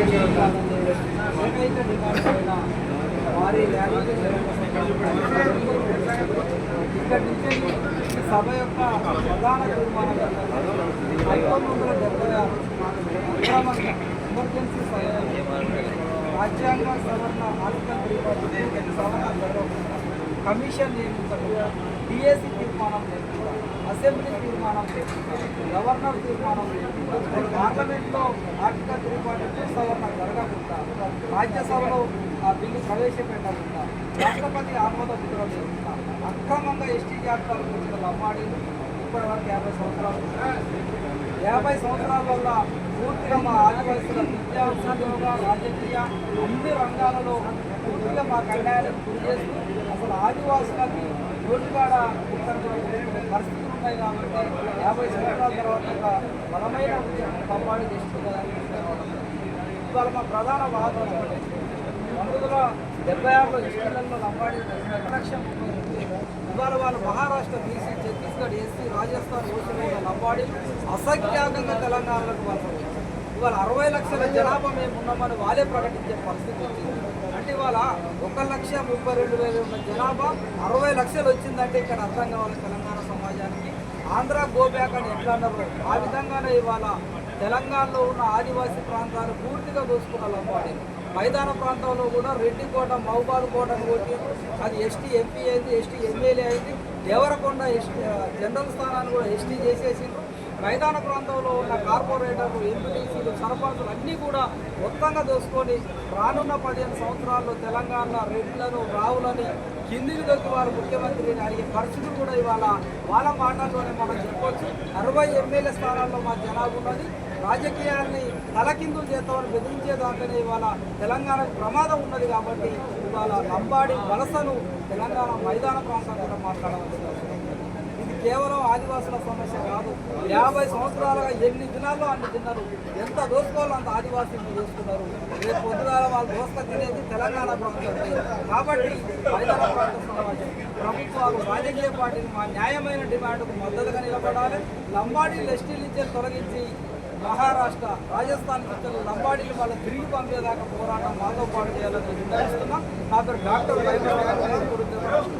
ఏకైక ఇక్కడి నుంచి సభ యొక్క ప్రధాన తీర్మానం పంతొమ్మిది వందల డెబ్బై ఆరు ఎమర్జెన్సీ రాజ్యాంగ సవరణ ఆర్టికల్ సవరణ కమిషన్ నియమించకుండా డిఎస్సి తీర్మానం లేకుండా అసెంబ్లీ తీర్మానం లేకుండా గవర్నర్ తీర్మానం లేకుండా పార్లమెంట్లో ఆర్టికల్ త్రీ రాజ్యసభలో ఆ బిల్లు ప్రవేశపెట్టకుండా రాష్ట్రపతి ఆమోద ముద్ర అక్రమంగా ఎస్టీ జాబితాలకు వచ్చిన ఇప్పటి వరకు యాభై సంవత్సరాలు. యాభై సంవత్సరాల వల్ల పూర్తిగా మా ఆదివాసుల విద్యా ఉద్యోగ రాజకీయ అన్ని రంగాలలో పూర్తిగా మా కళ్యాణాలకు గురి చేస్తూ అసలు ఆదివాసులకి రోడ్డుగాడ పరిస్థితులు ఉన్నాయి కాబట్టి యాభై సంవత్సరాల తర్వాత ఒక బలమైన ఉద్యమం కాపాడి ఇవాళ మా ప్రధాన వాదన ఒకటే. వందల డెబ్బై ఆరులో ఇష్టంలో లంబాడి లక్ష ఇవాళ వాళ్ళు మహారాష్ట్ర బీసీ ఛత్తీస్గఢ్ ఎస్సీ రాజస్థాన్ ఓసీలో లంబాడి అసంఖ్యాకంగా తెలంగాణలోకి వాళ్ళు ఇవాళ అరవై లక్షల జనాభా మేము ఉన్నామని వాళ్ళే ప్రకటించే పరిస్థితి వచ్చింది. అంటే ఇవాళ ఒక లక్ష ముప్పై రెండు వేలు ఉన్న జనాభా అరవై లక్షలు వచ్చిందంటే ఇక్కడ అర్థం కావాలి తెలంగాణ సమాజానికి. ఆంధ్ర గోబ్యాక్ అని ఎట్లా అన్నారు? ఆ విధంగానే ఇవాళ తెలంగాణలో ఉన్న ఆదివాసీ ప్రాంతాలు పూర్తిగా దోసుకున్న లంబాడి. మైదాన ప్రాంతంలో కూడా రెడ్డి కోట మహబాద్ కోట కొట్టి అది ఎస్టీ ఎంపీ అయింది ఎస్టీ ఎమ్మెల్యే అయింది. దేవరకొండ ఎస్టీ జనరల్ స్థానాన్ని కూడా ఎస్టీ చేసేసిండ్రు. మైదాన ప్రాంతంలో ఉన్న కార్పొరేటర్లు ఎంపీటీసీలు సర్పంచులు అన్నీ కూడా మొత్తంగా దోసుకొని రానున్న పదిహేను సంవత్సరాల్లో తెలంగాణ రెడ్లను రావులని కిందికి దొరికి వారు ముఖ్యమంత్రిని అడిగే పరిస్థితులు కూడా ఇవాళ వాళ్ళ మాటల్లోనే మనం చెప్పవచ్చు అరవై ఎమ్మెల్యే స్థానాల్లో మా జనాభా ఉన్నది. రాజకీయాన్ని తలకిందులు చేస్తామని బెదిరించేదాకానే ఇవాళ తెలంగాణకు ప్రమాదం ఉన్నది కాబట్టి ఇవాళ లంబాడి వలసను తెలంగాణ మైదాన ప్రాంతం కూడా మాట్లాడవలసి ఇది కేవలం ఆదివాసుల సమస్య కాదు. యాభై సంవత్సరాలుగా ఎన్ని దినాల్లో అన్ని తిన్నారు ఎంత దోసుకోవాలో అంత ఆదివాసీలు దోసుకున్నారు. రేపు పొద్దుగాల వాళ్ళు దోస్త తినేది తెలంగాణ ప్రాంతం కాబట్టి మైదాన ప్రాంత సమాజం ప్రభుత్వాలు రాజకీయ పార్టీలు మా న్యాయమైన డిమాండ్కు మద్దతుగా నిలబడాలి. లంబాడీ ఎస్టీలు ఇచ్చే తొలగించి మహారాష్ట్ర రాజస్థాన్ నుంచి లంబాడీలు వాళ్ళు తిరిగి పంపేదాకా పోరాటం మాతో పాటు చేయాలని నిర్ణయిస్తున్నాం. నా పేరు డాక్టర్ వైభవ్.